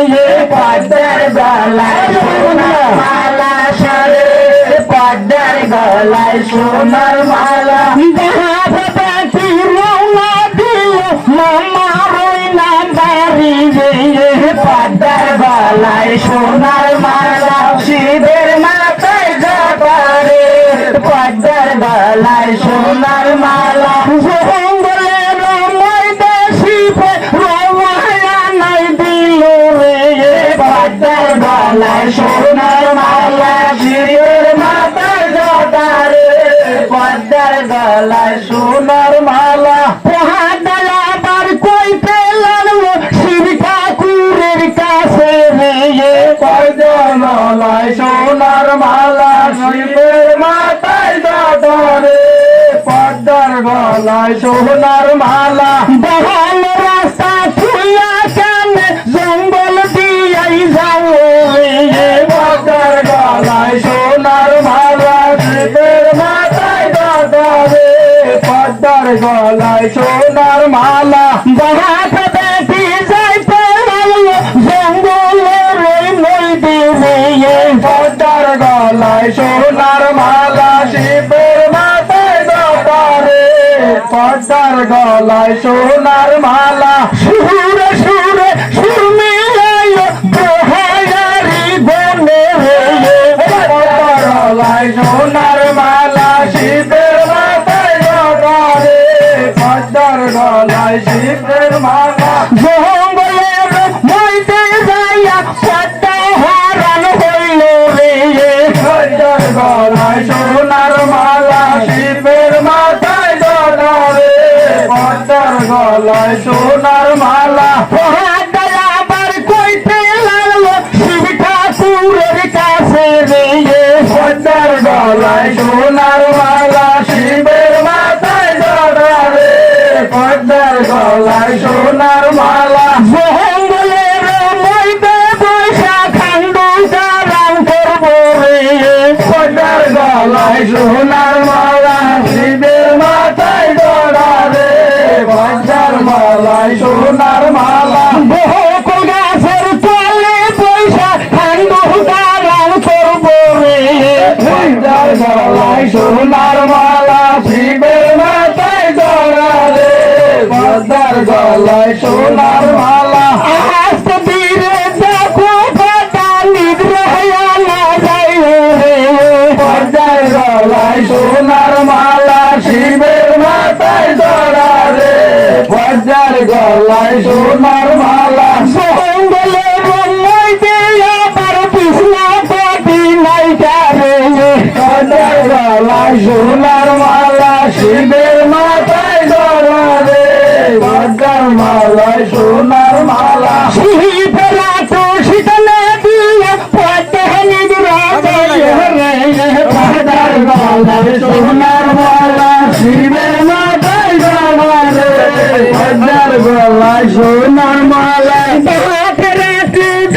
সোনার মালা সারে পদ্মার গলায় সোনার মালা গলায় সোনার মালা শিবের মাথায় জটারে পদ্মার গলায় সোনার মালা সোনার মালা শিবের মাথায় জটারে পদ্মার গলায় সোনার মালা। আবার কই পেলাম শিব ঠাকুরের কাছে সোনার মালা শিবের মাথায় জটারে পদ্মার গলায় সোনার মালা। শিবের পদ্মার গলায় সোনার মালা। বাহাত বেটি যাইতে জঙ্গলের পদ্মার গলায় সোনার মালা, শিবের মাথায় পদ্মার গলায় সোনার মালা, সুরে সুরে সুর গলায় শিবের মালা। জঙ্গলের মধ্যে যাইয়া পদ্মা হারান হইল রে। পদ্মার গলায় সোনার মালা শিবের মাথায় পদ্মার গলায় সোনার মালা। পহাডালা আবার সোনার মালা। জঙ্গলের মধ্যে বৈশা খান্ডু গারাম করব রে। গলায় সোনার মালা। সোনার মালা আস্ত বীরে দেখো কথা নিদ্রহয়া না যাই রে পর্দার গলায় সোনার মালা শিবের মাথায় জড়ারে পর্দার গলায় সোনার মালা জঙ্গলের মধ্যে আবার কৃষ্ণা পাতি নাই যাবে পর্দার গলায় সোনার মালা শিবের মাথায় জড়ারে পর্দার মালায় সোনার মালা শিবেরা তো শীতলে দিয়ে পদ্মা পর্দার গলায় সোনার মালা শিবের মাথায় গলায় সোনার